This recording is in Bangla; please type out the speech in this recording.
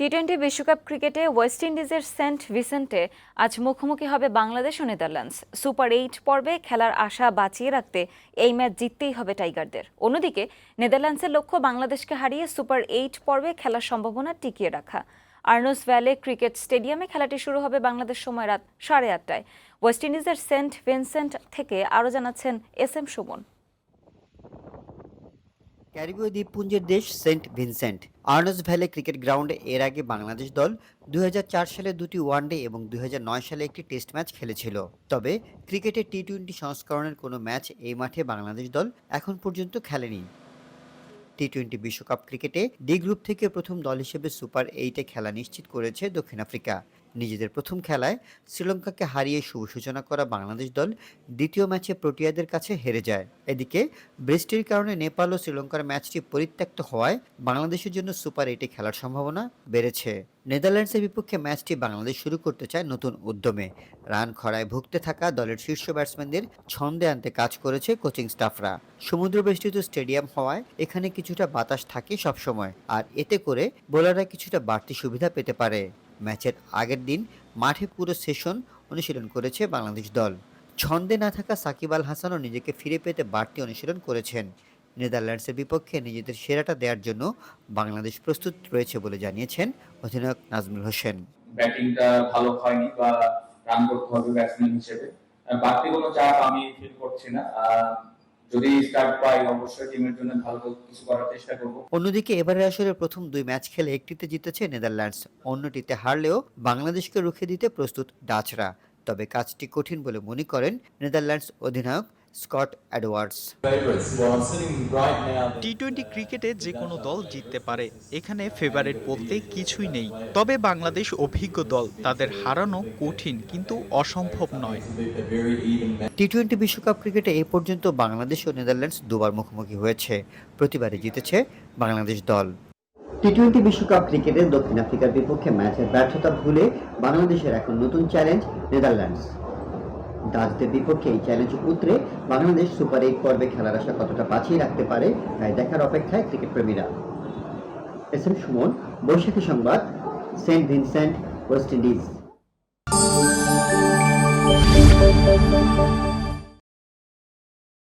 টি টোয়েন্টি বিশ্বকাপ ক্রিকেটে ওয়েস্ট ইন্ডিজের সেন্ট ভিসেন্টে আজ মুখোমুখি হবে বাংলাদেশ ও নেদারল্যান্ডস। সুপার এইট পর্বে খেলার আশা বাঁচিয়ে রাখতে এই ম্যাচ জিততেই হবে টাইগারদের অন্যদিকে, নেদারল্যান্ডসের লক্ষ্য বাংলাদেশকে হারিয়ে সুপার এইট পর্বে খেলার সম্ভাবনা টিকিয়ে রাখা। আর্নস ভ্যালে ক্রিকেট স্টেডিয়ামে খেলাটি শুরু হবে বাংলাদেশ সময় রাত সাড়ে আটটায়। ওয়েস্ট ইন্ডিজের সেন্ট ভিনসেন্ট থেকে আরও জানাচ্ছেন এস এম সুমন। ক্যারিবীয় দ্বীপপুঞ্জের দেশ Saint Vincent. Arnos Vale cricket গ্রাউন্ডে এর আগে বাংলাদেশ দল দুই হাজার চার সালে দুটি ওয়ানডে এবং দুই হাজার নয় সালে একটি টেস্ট ম্যাচ খেলেছিল। তবে ক্রিকেটের টি টোয়েন্টি সংস্করণের কোনো ম্যাচ এই মাঠে বাংলাদেশ দল এখন পর্যন্ত খেলেনি। টি টোয়েন্টি বিশ্বকাপ ক্রিকেটে ডি গ্রুপ থেকে প্রথম দল হিসেবে সুপার এইটে খেলা নিশ্চিত করেছে দক্ষিণ আফ্রিকা। নিজেদের প্রথম খেলায় শ্রীলঙ্কাকে হারিয়ে শুভ সূচনা করা বাংলাদেশ দল দ্বিতীয় ম্যাচে প্রোটিয়াদের কাছে হেরে যায়। এদিকে, বৃষ্টির কারণে নেপাল ও শ্রীলঙ্কার ম্যাচটি পরিত্যক্ত হওয়ায় বাংলাদেশের জন্য সুপার এইটে খেলার সম্ভাবনা বেড়েছে। নেদারল্যান্ডসের বিপক্ষে ম্যাচটি বাংলাদেশ শুরু করতে চায় নতুন উদ্যমে। রান খরায় ভুগতে থাকা দলের শীর্ষ ব্যাটসম্যানদের ছন্দে আনতে কাজ করেছে কোচিং স্টাফরা। সমুদ্র বেষ্টিত স্টেডিয়াম হওয়ায় এখানে কিছুটা বাতাস থাকে সবসময়, আর এতে করে বোলাররা কিছুটা বাড়তি সুবিধা পেতে পারে। ম্যাচের আগের দিন মাঠে পুরো সেশন অনুশীলন করেছে বাংলাদেশ দল। ছন্দে না থাকা সাকিব আল হাসানও নিজেকে ফিরে পেতে বাড়তি অনুশীলন করেছেন। নেদারল্যান্ডসের বিপক্ষে নিজেদের সেরাটা দেওয়ার জন্য বাংলাদেশ প্রস্তুত রয়েছে বলে জানিয়েছেন অধিনায়ক নাজমুল হোসেন। ব্যাটিংটা ভালো হয়নি বা রান করতে হবে ব্যাটসম্যান হিসেবে। বাড়তি কোনো চাপ আমি ফিল করছি না। অন্যদিকে এবারের আসরে প্রথম দুই ম্যাচ খেলে একটিতে জিতেছে নেদারল্যান্ডস, অন্যটিতে হারলেও বাংলাদেশকে রুখে দিতে প্রস্তুত ডাচরা। তবে কাজটি কঠিন বলে মনে করেন নেদারল্যান্ডস অধিনায়ক স্কট অ্যাডওয়ার্ডস. টি টোয়েন্টি ক্রিকেটে যে কোনো দল জিততে পারে এখানে ফেভারিট বলতে কিছুই নেই তবে বাংলাদেশ অভিজ্ঞ দল তাদের হারানো কঠিন কিন্তু অসম্ভব নয়. টি টোয়েন্টি বিশ্বকাপ ক্রিকেটে এ পর্যন্ত বাংলাদেশ ও নেদারল্যান্ডস দুবার মুখোমুখি হয়েছে প্রতিবারে জিতেছে বাংলাদেশ দল টি টোয়েন্টি বিশ্বকাপ ক্রিকেটে দক্ষিণ আফ্রিকার বিপক্ষে ম্যাচের ব্যর্থতা ভুলে বাংলাদেশের এখন নতুন চ্যালেঞ্জ নেদারল্যান্ডস ডাচদের বিপক্ষে এই চ্যালেঞ্জ উতরে বাংলাদেশ সুপার এইট পর্বে খেলার আশা কতটা বাঁচিয়ে রাখতে পারে, তাই দেখার অপেক্ষায় ক্রিকেট প্রেমীরা। এস এম সুমন, বৈশাখী সংবাদ, সেন্ট ভিনসেন্ট, ওয়েস্ট ইন্ডিজ।